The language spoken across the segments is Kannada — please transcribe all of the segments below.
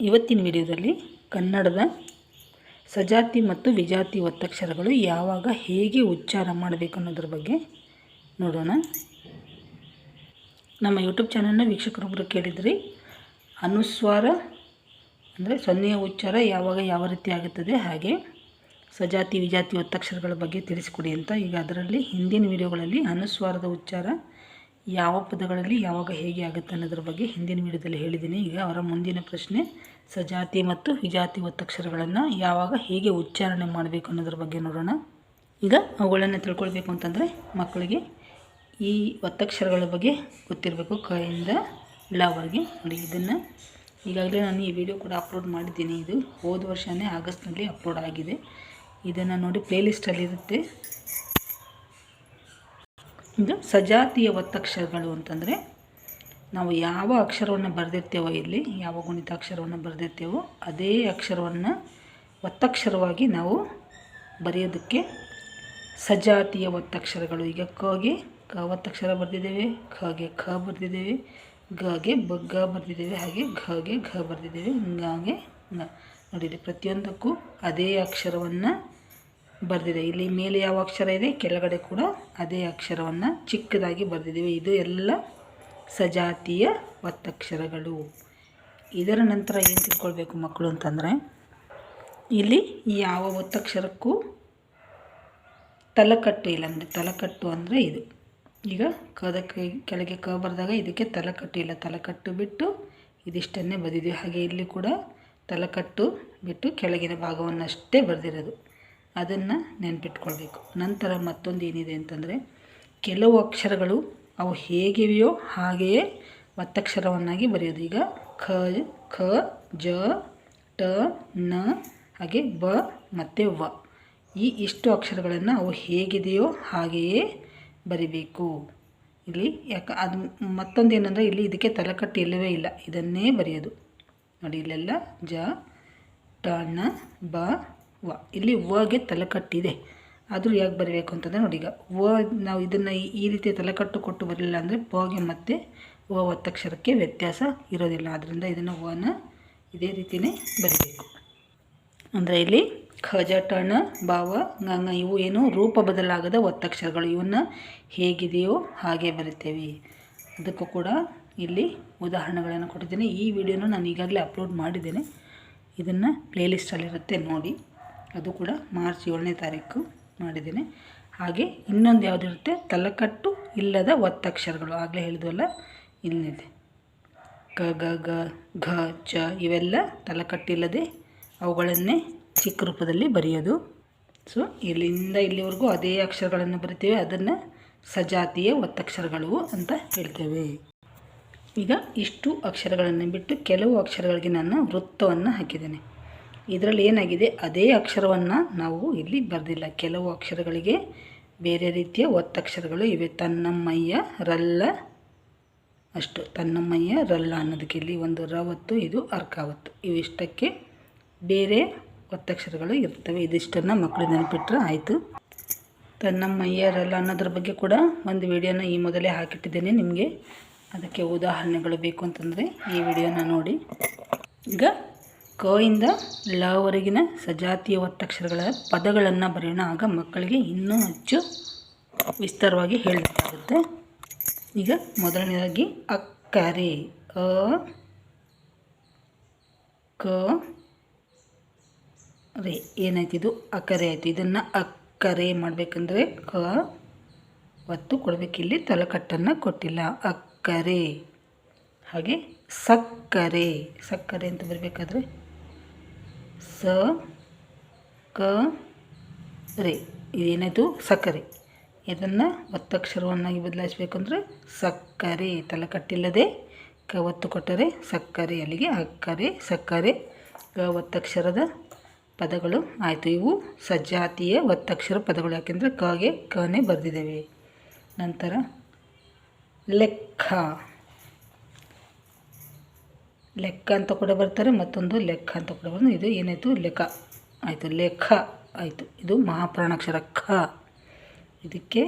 ಇವತ್ತಿನ ವಿಡಿಯೋದಲ್ಲಿ ಕನ್ನಡದ ಸಜಾತಿ ಮತ್ತು ವಿಜಾತಿ ಒತ್ತಕ್ಷರಗಳು ಯಾವಾಗ ಹೇಗೆ ಉಚ್ಚಾರ ಮಾಡಬೇಕು ಅನ್ನೋದ್ರ ಬಗ್ಗೆ ನೋಡೋಣ. ನಮ್ಮ ಯೂಟ್ಯೂಬ್ ಚಾನಲ್ನ ವೀಕ್ಷಕರೊಬ್ಬರು ಕೇಳಿದ್ರಿ, ಅನುಸ್ವಾರ ಅಂದರೆ ಸೊನ್ನೆಯ ಉಚ್ಚಾರ ಯಾವಾಗ ಯಾವ ರೀತಿ ಆಗುತ್ತದೆ ಹಾಗೆ ಸಜಾತಿ ವಿಜಾತಿ ಒತ್ತಕ್ಷರಗಳ ಬಗ್ಗೆ ತಿಳಿಸಿಕೊಡಿ ಅಂತ ಈಗ ಅದರಲ್ಲಿ ಹಿಂದಿನ ವಿಡಿಯೋಗಳಲ್ಲಿ ಅನುಸ್ವಾರದ ಉಚ್ಚಾರ ಯಾವ ಪದಗಳಲ್ಲಿ ಯಾವಾಗ ಹೇಗೆ ಆಗುತ್ತೆ ಅನ್ನೋದ್ರ ಬಗ್ಗೆ ಹಿಂದಿನ ವಿಡಿಯೋದಲ್ಲಿ ಹೇಳಿದ್ದೀನಿ. ಈಗ ಅವರ ಮುಂದಿನ ಪ್ರಶ್ನೆ, ಸಜಾತಿ ಮತ್ತು ವಿಜಾತಿ ಒತ್ತಕ್ಷರಗಳನ್ನು ಯಾವಾಗ ಹೇಗೆ ಉಚ್ಚಾರಣೆ ಮಾಡಬೇಕು ಅನ್ನೋದ್ರ ಬಗ್ಗೆ ನೋಡೋಣ. ಈಗ ಅವುಗಳನ್ನು ತಿಳ್ಕೊಳ್ಬೇಕು ಅಂತಂದರೆ ಮಕ್ಕಳಿಗೆ ಈ ಒತ್ತಕ್ಷರಗಳ ಬಗ್ಗೆ ಗೊತ್ತಿರಬೇಕು ಕೈಯಿಂದ ಇಳವರೆಗೆ ನೋಡಿ, ಇದನ್ನು ಈಗಾಗಲೇ ನಾನು ಈ ವಿಡಿಯೋ ಕೂಡ ಅಪ್ಲೋಡ್ ಮಾಡಿದ್ದೀನಿ. ಇದು ಹೋದ ವರ್ಷವೇ ಆಗಸ್ಟ್ನಲ್ಲಿ ಅಪ್ಲೋಡ್ ಆಗಿದೆ. ಇದನ್ನು ನೋಡಿ ಪ್ಲೇಲಿಸ್ಟಲ್ಲಿರುತ್ತೆ ಇದು ಸಜಾತಿಯ ಒತ್ತಕ್ಷರಗಳು ಅಂತಂದರೆ ನಾವು ಯಾವ ಅಕ್ಷರವನ್ನು ಬರೆದಿರ್ತೇವೋ ಇಲ್ಲಿ, ಯಾವ ಗುಣಿತಾಕ್ಷರವನ್ನು ಬರೆದಿರ್ತೇವೋ ಅದೇ ಅಕ್ಷರವನ್ನು ಒತ್ತಕ್ಷರವಾಗಿ ನಾವು ಬರೆಯೋದಕ್ಕೆ ಸಜಾತಿಯ ಒತ್ತಕ್ಷರಗಳು. ಈಗ ಕಗೆ ಕ ಒತ್ತಕ್ಷರ ಬರೆದಿದ್ದೇವೆ ಖಗೆ ಖ ಬರೆದಿದ್ದೇವೆ, ಗೆ ಬಗ್ಗ ಬರೆದಿದ್ದೇವೆ, ಹಾಗೆ ಘಗೆ ಘ ಬರೆದಿದ್ದೇವೆ ಗಾಗೆ ಗ. ನೋಡಿರಿ, ಪ್ರತಿಯೊಂದಕ್ಕೂ ಅದೇ ಅಕ್ಷರವನ್ನು ಬರೆದಿದೆ. ಇಲ್ಲಿ ಮೇಲೆ ಯಾವ ಅಕ್ಷರ ಇದೆ? ಕೆಳಗಡೆ ಕೂಡ ಅದೇ ಅಕ್ಷರವನ್ನು ಚಿಕ್ಕದಾಗಿ ಬರೆದಿದ್ದೀವಿ. ಇದು ಎಲ್ಲ ಸಜಾತಿಯ ಒತ್ತಕ್ಷರಗಳು. ಇದರ ನಂತರ ಏನು ತಿಳ್ಕೊಳ್ಬೇಕು ಮಕ್ಕಳು ಅಂತಂದರೆ, ಇಲ್ಲಿ ಯಾವ ಒತ್ತಕ್ಷರಕ್ಕೂ ತಲಕಟ್ಟು ಇಲ್ಲ. ಅಂದರೆ ತಲಕಟ್ಟು ಅಂದರೆ ಇದು. ಈಗ ಕದ ಕೆಳಗೆ ಕ ಬರೆದಾಗ ಇದಕ್ಕೆ ತಲಕಟ್ಟು ಇಲ್ಲ. ತಲಕಟ್ಟು ಬಿಟ್ಟು ಇದಿಷ್ಟನ್ನೇ ಬರೆದಿದ್ದೀವಿ. ಹಾಗೆ ಇಲ್ಲಿ ಕೂಡ ತಲಕಟ್ಟು ಬಿಟ್ಟು ಕೆಳಗಿನ ಭಾಗವನ್ನಷ್ಟೇ ಬರೆದಿರೋದು. ಅದನ್ನು ನೆನಪಿಟ್ಕೊಳ್ಬೇಕು. ನಂತರ ಮತ್ತೊಂದು ಏನಿದೆ ಅಂತಂದರೆ, ಕೆಲವು ಅಕ್ಷರಗಳು ಅವು ಹೇಗಿವೆಯೋ ಹಾಗೆಯೇ ಒತ್ತಕ್ಷರವನ್ನಾಗಿ ಬರೆಯೋದು. ಈಗ ಖ ಖ, ಜ, ಟ, ನ, ಹಾಗೆ ಬ ಮತ್ತು ವ. ಈ ಇಷ್ಟು ಅಕ್ಷರಗಳನ್ನು ಅವು ಹೇಗಿದೆಯೋ ಹಾಗೆಯೇ ಬರಿಬೇಕು. ಇಲ್ಲಿ ಯಾಕೆ, ಅದು ಮತ್ತೊಂದು ಇಲ್ಲಿ ಇದಕ್ಕೆ ತಲೆಕಟ್ಟು ಇಲ್ಲವೇ ಇಲ್ಲ. ಇದನ್ನೇ ಬರೆಯೋದು. ನೋಡಿ, ಇಲ್ಲೆಲ್ಲ ಜ, ಟ, ನ, ಬ ವ, ಇಲ್ಲಿ ವಗೆ ತಲೆಕಟ್ಟಿದೆ. ಆದರೂ ಯಾಕೆ ಬರೀಬೇಕು ಅಂತಂದರೆ ನೋಡಿ ಈಗ, ವ, ನಾವು ಇದನ್ನು ಈ ರೀತಿ ತಲೆಕಟ್ಟು ಕೊಟ್ಟು ಬರಲಿಲ್ಲ ಅಂದರೆ ಪಗೆ ಮತ್ತು ವ ಒತ್ತಕ್ಷರಕ್ಕೆ ವ್ಯತ್ಯಾಸ ಇರೋದಿಲ್ಲ. ಆದ್ದರಿಂದ ಇದನ್ನು ವನ ಇದೇ ರೀತಿಯೇ ಬರೀಬೇಕು. ಅಂದರೆ ಇಲ್ಲಿ ಖಜ ಟಣ ಭಾವ ಗಂಗ ಇವು ಏನು ರೂಪ ಬದಲಾಗದ ಒತ್ತಕ್ಷರಗಳು. ಇವನ್ನು ಹೇಗಿದೆಯೋ ಹಾಗೆ ಬರಿತೇವೆ ಅದಕ್ಕೂ ಕೂಡ ಇಲ್ಲಿ ಉದಾಹರಣೆಗಳನ್ನು ಕೊಟ್ಟಿದ್ದೇನೆ. ಈ ವಿಡಿಯೋನ ನಾನು ಈಗಾಗಲೇ ಅಪ್ಲೋಡ್ ಮಾಡಿದ್ದೇನೆ. ಇದನ್ನು ಪ್ಲೇಲಿಸ್ಟಲ್ಲಿರುತ್ತೆ ನೋಡಿ. ಅದು ಕೂಡ ಮಾರ್ಚ್ ಏಳನೇ ತಾರೀಕು ಮಾಡಿದ್ದೇನೆ. ಹಾಗೆ ಇನ್ನೊಂದು ಯಾವುದಿರುತ್ತೆ ತಲಕಟ್ಟು ಇಲ್ಲದ ಒತ್ತಕ್ಷರಗಳು. ಆಗಲೇ ಹೇಳಿದ್ವಲ್ಲ? ಇಲ್ಲಿದೆ. ಗ ಗ ಗ, ಘ, ಚ ಇವೆಲ್ಲ ತಲೆಕಟ್ಟಿಲ್ಲದೆ ಅವುಗಳನ್ನೇ ಚಿಕ್ಕ ರೂಪದಲ್ಲಿ ಬರೆಯೋದು. ಸೊ ಇಲ್ಲಿಂದ ಇಲ್ಲಿವರೆಗೂ ಅದೇ ಅಕ್ಷರಗಳನ್ನು ಬರಿತೇವೆ. ಅದನ್ನು ಸಜಾತಿಯ ಒತ್ತಕ್ಷರಗಳು ಅಂತ ಹೇಳ್ತೇವೆ. ಈಗ ಇಷ್ಟು ಅಕ್ಷರಗಳನ್ನು ಬಿಟ್ಟು ಕೆಲವು ಅಕ್ಷರಗಳಿಗೆ ನಾನು ವೃತ್ತವನ್ನು ಹಾಕಿದ್ದೇನೆ. ಇದರಲ್ಲಿ ಏನಾಗಿದೆ? ಅದೇ ಅಕ್ಷರವನ್ನು ನಾವು ಇಲ್ಲಿ ಬರೆದಿಲ್ಲ. ಕೆಲವು ಅಕ್ಷರಗಳಿಗೆ ಬೇರೆ ರೀತಿಯ ಒತ್ತಕ್ಷರಗಳು ಇವೆ. ತನ್ನಮ್ಮಯ್ಯ ರಲ್ಲ ಅಷ್ಟು. ತನ್ನಮ್ಮಯ್ಯ ರಲ್ಲ ಅನ್ನೋದಕ್ಕೆ ಇಲ್ಲಿ ಒಂದು ರವತ್ತು ಇದು ಅರ್ಕಾವತ್ತು ಇವಿಷ್ಟಕ್ಕೆ ಬೇರೆ ಒತ್ತಕ್ಷರಗಳು ಇರ್ತವೆ. ಇದಿಷ್ಟನ್ನು ಮಕ್ಕಳು ನೆನಪಿಟ್ಟರೆ ಆಯಿತು. ತನ್ನಮ್ಮಯ್ಯ ರಲ್ಲ ಅನ್ನೋದ್ರ ಬಗ್ಗೆ ಕೂಡ ಒಂದು ವಿಡಿಯೋನ ಈ ಮೊದಲೇ ಹಾಕಿಟ್ಟಿದ್ದೇನೆ ನಿಮಗೆ. ಅದಕ್ಕೆ ಉದಾಹರಣೆಗಳು ಬೇಕು ಅಂತಂದರೆ ಈ ವಿಡಿಯೋನ ನೋಡಿ. ಈಗ ಕ ಇಂದ ಲವರೆಗಿನ ಸಜಾತಿಯ ಒತ್ತಕ್ಷರಗಳ ಪದಗಳನ್ನು ಬರೆಯೋಣ. ಆಗ ಮಕ್ಕಳಿಗೆ ಇನ್ನೂ ಹೆಚ್ಚು ವಿಸ್ತಾರವಾಗಿ ಹೇಳಬೇಕಾಗುತ್ತೆ. ಈಗ ಮೊದಲನೇದಾಗಿ ಅಕ್ಕರೆ. ಅ, ಕ, ರೇ. ಏನಾಯ್ತು ಇದು? ಅಕ್ಕರೆ ಆಯಿತು. ಇದನ್ನು ಅಕ್ಕರೆ ಮಾಡಬೇಕಂದ್ರೆ ಕ ಒತ್ತು ಕೊಡಬೇಕಿಲ್ಲಿ ತಲೆಕಟ್ಟನ್ನು ಕೊಟ್ಟಿಲ್ಲ. ಅಕ್ಕರೆ. ಹಾಗೆ ಸಕ್ಕರೆ. ಸಕ್ಕರೆ ಅಂತ ಬರಬೇಕಾದ್ರೆ ಸ ಕ ರೇ ಇದೇನಾಯಿತು ಸಕ್ಕರೆ. ಇದನ್ನು ಒತ್ತಕ್ಷರವನ್ನಾಗಿ ಬದಲಾಯಿಸ್ಬೇಕಂದ್ರೆ ಸಕ್ಕರೆ. ತಲೆಕಟ್ಟಿಲ್ಲದೆ ಕ ಒತ್ತು ಕೊಟ್ಟರೆ ಸಕ್ಕರೆ, ಅಲ್ಲಿಗೆ ಅಕ್ಕರೆ, ಸಕ್ಕರೆ ಕ ಒತ್ತಕ್ಷರದ ಪದಗಳು ಆಯಿತು. ಇವು ಸಜಾತಿಯ ಒತ್ತಕ್ಷರ ಪದಗಳು. ಯಾಕೆಂದರೆ ಕಗೆ ಕನೇ ಬರೆದಿದ್ದೇವೆ. ನಂತರ ಲೆಕ್ಕ. ಲೆಕ್ಕ ಅಂತ ಕೂಡ ಬರ್ತಾರೆ, ಮತ್ತೊಂದು ಲೆಕ್ಕ ಅಂತ ಕೂಡ ಬರ್ತಾರೆ ಇದು ಏನಾಯಿತು? ಲೆಕ್ಕ ಆಯಿತು ಲೆಕ್ಕ ಆಯಿತು, ಇದು ಮಹಾಪ್ರಾಣಾಕ್ಷರ ಖ ಇದಕ್ಕೆ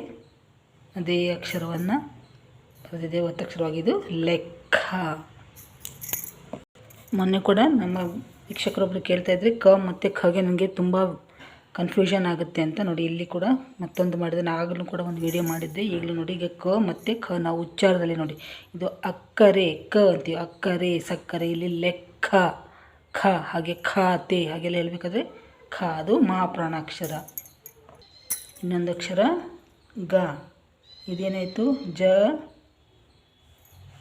ಅದೇ ಅಕ್ಷರವನ್ನು ಬರೆದಿದೆ ಒತ್ತಕ್ಷರವಾಗಿದ್ದು ಲೆಕ್ಕ ಮೊನ್ನೆ ಕೂಡ ನಮ್ಮ ಶಿಕ್ಷಕರೊಬ್ಬರು ಕೇಳ್ತಾ ಇದ್ರಿ ಕ ಮತ್ತು ಖಗೆ ನನಗೆ ತುಂಬ ಕನ್ಫ್ಯೂಷನ್ ಆಗುತ್ತೆ ಅಂತ ನೋಡಿ, ಇಲ್ಲಿ ಕೂಡ ಮತ್ತೊಂದು ಮಾಡಿದೆ ನಾನು ಆಗಲೂ ಕೂಡ ಒಂದು ವಿಡಿಯೋ ಮಾಡಿದ್ದೆ. ಈಗಲೂ ನೋಡಿ, ಈಗ ಕ ಮತ್ತು ಖ, ನಾವು ಉಚ್ಚಾರದಲ್ಲಿ ನೋಡಿ. ಇದು ಅಕ್ಕರೆ, ಕ ಅಂತೀವಿ. ಅಕ್ಕರೆ, ಸಕ್ಕರೆ, ಇಲ್ಲಿ ಲೆಕ್ಕ, ಖ, ಹಾಗೆ ಖಾತೆ, ಹಾಗೆಲ್ಲ ಹೇಳ್ಬೇಕಾದ್ರೆ ಖ, ಅದು ಮಹಾಪ್ರಾಣಾಕ್ಷರ ಇನ್ನೊಂದು ಅಕ್ಷರ, ಗ. ಇದೇನಾಯಿತು? ಜ,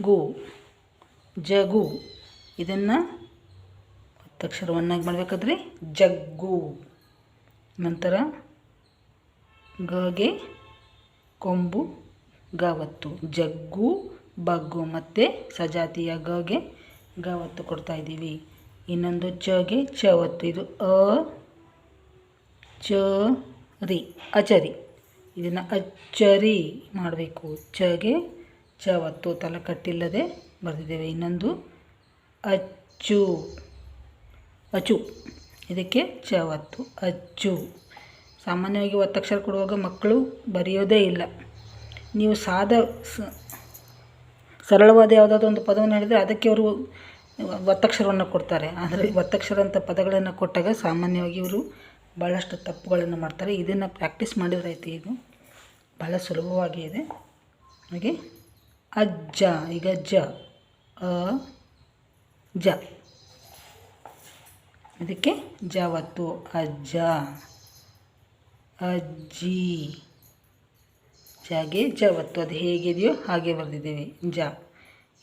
ಗು. ಜಗು. ಇದನ್ನು ಒತ್ತಕ್ಷರವನ್ನಾಗಿ ಮಾಡಬೇಕಾದ್ರೆ ಜಗ್ಗು. ನಂತರ ಗಗೆ, ಕೊಂಬು, ಗಾವತ್ತು. ಜಗ್ಗು, ಬಗ್ಗು ಮತ್ತು ಸಜಾತಿಯ ಗಗೆ, ಗಾವತ್ತು ಕೊಡ್ತಾ ಇದ್ದೀವಿ. ಇನ್ನೊಂದು ಚಗೆ, ಚವತ್ತು. ಇದು ಅ ಚ ರಿ ಅಚರಿ. ಇದನ್ನು ಅಚ್ಚರಿ ಮಾಡಬೇಕು. ಚಗೆ, ಚವತ್ತು ತಲಕಟ್ಟಿಲ್ಲದೆ ಬರೆದಿದ್ದೇವೆ. ಇನ್ನೊಂದು ಅಚ್ಚು, ಅಚು. ಇದಕ್ಕೆ ಚವತ್ತು ಅಚ್ಚು. ಸಾಮಾನ್ಯವಾಗಿ ಒತ್ತಕ್ಷರ ಕೊಡುವಾಗ ಮಕ್ಕಳು ಬರೆಯೋದೇ ಇಲ್ಲ. ನೀವು ಸಾದ ಸರಳವಾದ ಯಾವುದಾದ್ರೂ ಒಂದು ಪದವನ್ನು ಹೇಳಿದರೆ ಅದಕ್ಕೆ ಅವರು ಒತ್ತಕ್ಷರವನ್ನು ಕೊಡ್ತಾರೆ. ಆದರೆ ಒತ್ತಕ್ಷರ ಅಂತ ಪದಗಳನ್ನು ಕೊಟ್ಟಾಗ ಸಾಮಾನ್ಯವಾಗಿ ಇವರು ಭಾಳಷ್ಟು ತಪ್ಪುಗಳನ್ನು ಮಾಡ್ತಾರೆ. ಇದನ್ನು ಪ್ರಾಕ್ಟೀಸ್ ಮಾಡಿದ್ರೆ ಐತಿ ಇದು. ಭಾಳ ಸುಲಭವಾಗಿ ಇದೆ. ಹಾಗೆ ಅಜ್ಜ, ಈಗ ಜ, ಅ, ಜ. ಇದಕ್ಕೆ ಜಾವತ್ತು ಅಜ್ಜ. ಅಜ್ಜಿ. ಜಾಗೆ ಜಾವತ್ತು ಅದು ಹೇಗಿದೆಯೋ ಹಾಗೆ ಬರೆದಿದ್ದೇವೆ. ಜ.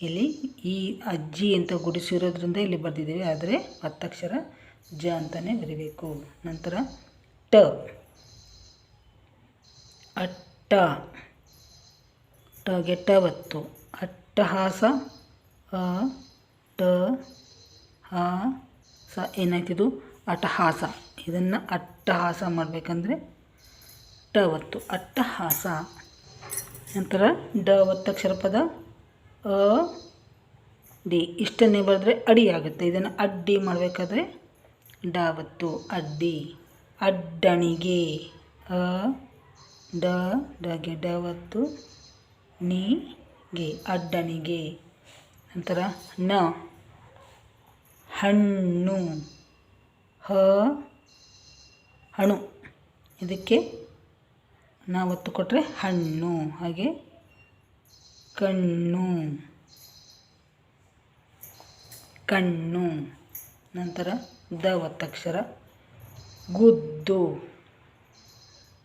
ಇಲ್ಲಿ ಈ ಅಜ್ಜಿ ಅಂತ ಗುಡಿಸಿರೋದ್ರಿಂದ ಇಲ್ಲಿ ಬರೆದಿದ್ದೇವೆ. ಆದರೆ ಹತ್ತಕ್ಷರ ಜ ಅಂತಲೇ ಬರೀಬೇಕು. ನಂತರ ಟ. ಅಟ್ಟ. ಟಗೆ ಟವತ್ತು ಅಟ್ಟಹಾಸ, ಅ, ಟ, ಹ ಸ ಏನಾಯ್ತಿದು? ಅಟ್ಟಹಾಸ. ಇದನ್ನು ಅಟ್ಟಹಾಸ ಮಾಡಬೇಕಂದ್ರೆ ಟವತ್ತು ಅಟ್ಟಹಾಸ. ನಂತರ ಡ ಒತ್ತಕ್ಷರ ಪದ ಅ, ಡಿ. ಇಷ್ಟನ್ನೇ ಬರೆದ್ರೆ ಅಡಿ ಆಗುತ್ತೆ. ಇದನ್ನು ಅಡ್ಡಿ ಮಾಡಬೇಕಾದ್ರೆ ಡಾವತ್ತು ಅಡ್ಡಿ. ಅಡ್ಡಣಿಗೆ. ಅ, ಡ, ಡಗೆ ಡವತ್ತು ನಿಗೆ ಅಡ್ಡಣಿಗೆ. ನಂತರ ನ. ಹಣ್ಣು. ಹ, ಹಣು. ಇದಕ್ಕೆ ನಾವು ಒತ್ತು ಕೊಟ್ಟರೆ ಹಣ್ಣು. ಹಾಗೆ ಕಣ್ಣು. ಕಣ್ಣು. ನಂತರ ದ ಒತ್ತಕ್ಷರ. ಗುದ್ದು.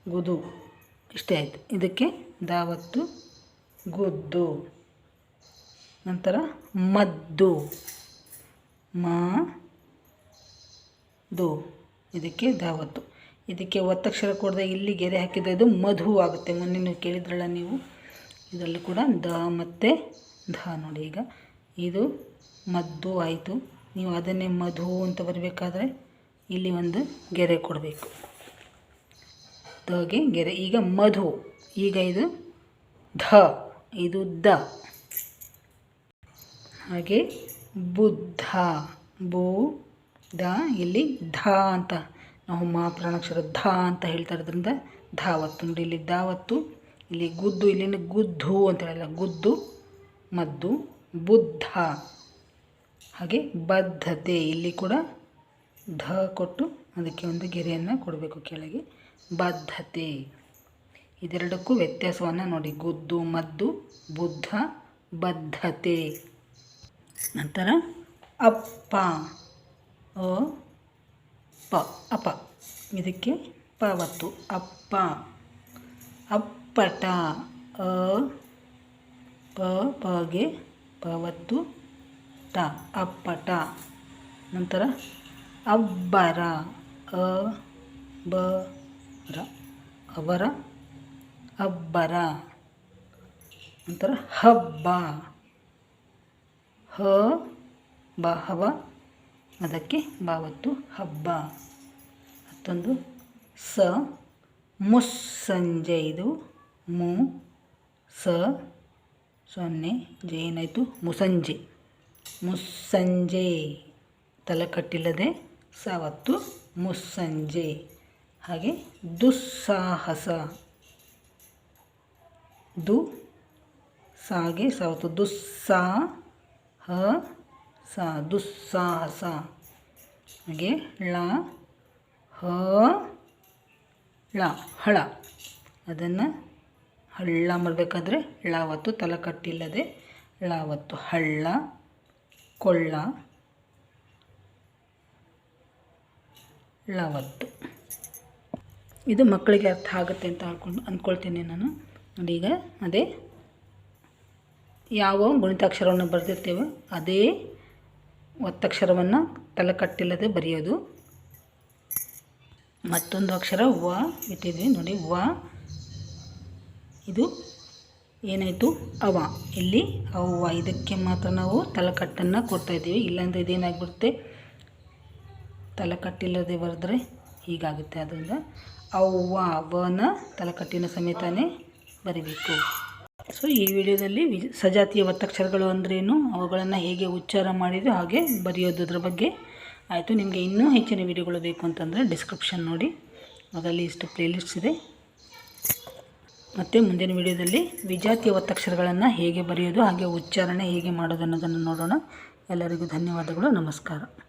ಗುದು. ಇಷ್ಟೇ ಆಯಿತು. ಇದಕ್ಕೆ ದಾವತ್ತು ಗುದ್ದು. ನಂತರ ಮದ್ದು. ಮ, ದು. ಇದಕ್ಕೆ ದಾವತ್ತು ಇದಕ್ಕೆ ಒತ್ತಕ್ಷರ ಕೊಡದೆ ಇಲ್ಲಿ ಗೆರೆ ಹಾಕಿದ್ರೆ ಇದು ಮಧು ಆಗುತ್ತೆ. ಮೊನ್ನೆ ನೀವು ಕೇಳಿದ್ರಲ್ಲ ನೀವು. ಇದರಲ್ಲೂ ಕೂಡ ದ ಮತ್ತು ಧ ನೋಡಿ ಈಗ. ಇದು ಮದ್ದು ಆಯಿತು. ನೀವು ಅದನ್ನೇ ಮಧು ಅಂತ ಬರಬೇಕಾದ್ರೆ ಇಲ್ಲಿ ಒಂದು ಗೆರೆ ಕೊಡಬೇಕು. ದಗೆ ಗೆರೆ. ಈಗ ಮಧು. ಈಗ ಇದು ಧ. ಇದು ದ. ಹಾಗೆ ಬುದ್ಧ, ಬೂ ದ ಇಲ್ಲಿ ಧ ಅಂತ. ನಾವು ಮಹಾಪ್ರಾಣಾಕ್ಷರ ಧ ಅಂತ ಹೇಳ್ತಾ ಇರೋದ್ರಿಂದ ಧಾವತ್ತು. ನೋಡಿ, ಇಲ್ಲಿ ಧಾವತ್ತು, ಇಲ್ಲಿ ಗುದ್ದು, ಇಲ್ಲಿನ ಗುದ್ದು ಅಂತ ಹೇಳಲ್ಲ. ಗುದ್ದು, ಮದ್ದು, ಬುದ್ಧ. ಹಾಗೆ ಬದ್ಧತೆ. ಇಲ್ಲಿ ಕೂಡ ಧ ಕೊಟ್ಟು ಅದಕ್ಕೆ ಒಂದು ಗೆರೆಯನ್ನು ಕೊಡಬೇಕು ಕೆಳಗೆ. ಬದ್ಧತೆ. ಇದೆರಡಕ್ಕೂ ವ್ಯತ್ಯಾಸವನ್ನು ನೋಡಿ. ಗುದ್ದು, ಮದ್ದು, ಬುದ್ಧ, ಬದ್ಧತೆ. ನಂತರ ಅಪ್ಪ. ಅ, ಪ, ಅಪ. ಇದಕ್ಕೆ ಪವತ್ತು. ಅಪ್ಪ. ಅಪ್ಪಟ. ಅ, ಪ, ಪಗೆ ಪವತ್ತು. ಟ, ಅಪ್ಪಟ. ನಂತರ ಅಬ್ಬರ. ಅ, ಬ, ರ. ಅವರ. ಅಬ್ಬರ. ನಂತರ ಹಬ್ಬ. ಹ, ಬ, ಹವ. ಅದಕ್ಕೆ ಬಾವತ್ತು ಹಬ್ಬ. ಮತ್ತೊಂದು, ಸ ಮುಸ್ಸಂಜೆ ಇದು. ಮು, ಸ, ಸೊನ್ನೆ, ಜೆ, ಏನಾಯಿತು? ಮುಸಂಜೆ. ಮುಸ್ಸಂಜೆ. ತಲೆಕಟ್ಟಿಲ್ಲದೆ ಸಾವತ್ತು ಮುಸ್ಸಂಜೆ. ಹಾಗೆ ದುಸ್ಸಾಹಸ. ದು, ಸಾಗೆ ಸಾವತ್ತು. ದುಸ್ಸಾ ಹ, ಸ ದುಸ್ಸಾಹಸ ಹಾಗೆ, ಳ, ಹ, ಳ, ಹಳ. ಅದನ್ನು ಹಳ್ಳ ಮಾಡಬೇಕಾದ್ರೆ ಳ ತಲೆ ತಲಕಟ್ಟಿಲ್ಲದೆ ಳ ಒತ್ತು ಹಳ್ಳ, ಕೊಳ್ಳ, ಳ ಒತ್ತು ಇದು ಮಕ್ಕಳಿಗೆ ಅರ್ಥ ಆಗುತ್ತೆ ಅಂತ ಅಂದ್ಕೊಂಡು ಅಂದ್ಕೊಳ್ತೀನಿ ನಾನು. ಈಗ ಅದೇ ಯಾವ ಗುಣಿತಾಕ್ಷರವನ್ನು ಬರೆದಿರ್ತೇವೆ ಅದೇ ಒತ್ತಕ್ಷರವನ್ನು ತಲೆಕಟ್ಟಿಲ್ಲದೆ ಬರೆಯೋದು. ಮತ್ತೊಂದು ಅಕ್ಷರ ವ ಇಟ್ಟಿದ್ವಿ ನೋಡಿ, ವ. ಇದು ಏನಾಯಿತು? ಅವ. ಇಲ್ಲಿ ಅವ್ವ ಇದಕ್ಕೆ ಮಾತ್ರ ನಾವು ತಲೆಕಟ್ಟನ್ನು ಕೊಡ್ತಾಯಿದ್ದೀವಿ ಇಲ್ಲಾಂದರೆ ಇದೇನಾಗ್ಬಿಡುತ್ತೆ? ತಲೆಕಟ್ಟಿಲ್ಲದೆ ಬರೆದ್ರೆ ಹೀಗಾಗುತ್ತೆ. ಅದರಿಂದ ಅವ್ವ ಅವನ ತಲೆಕಟ್ಟಿನ ಸಮೇತನೇ ಬರಿಬೇಕು. ಸೊ ಈ ವಿಡಿಯೋದಲ್ಲಿ ಸಜಾತಿಯ ಒತ್ತಕ್ಷರಗಳು ಅಂದ್ರೇನು ಅವುಗಳನ್ನು ಹೇಗೆ ಉಚ್ಚಾರ ಮಾಡಿದ್ರು ಹಾಗೆ ಬರೆಯೋದ್ರ ಬಗ್ಗೆ ಆಯಿತು. ನಿಮಗೆ ಇನ್ನೂ ಹೆಚ್ಚಿನ ವಿಡಿಯೋಗಳು ಬೇಕು ಅಂತಂದರೆ ಡಿಸ್ಕ್ರಿಪ್ಷನ್ ನೋಡಿ. ಅದರಲ್ಲಿ ಇಷ್ಟು ಪ್ಲೇಲಿಸ್ಟ್ಸ್ ಇದೆ. ಮತ್ತು ಮುಂದಿನ ವಿಡಿಯೋದಲ್ಲಿ ವಿಜಾತಿಯ ಒತ್ತಕ್ಷರಗಳನ್ನು ಹೇಗೆ ಬರೆಯೋದು, ಹಾಗೆ ಉಚ್ಚಾರಣೆ ಹೇಗೆ ಮಾಡೋದು ಅನ್ನೋದನ್ನು ನೋಡೋಣ. ಎಲ್ಲರಿಗೂ ಧನ್ಯವಾದಗಳು. ನಮಸ್ಕಾರ.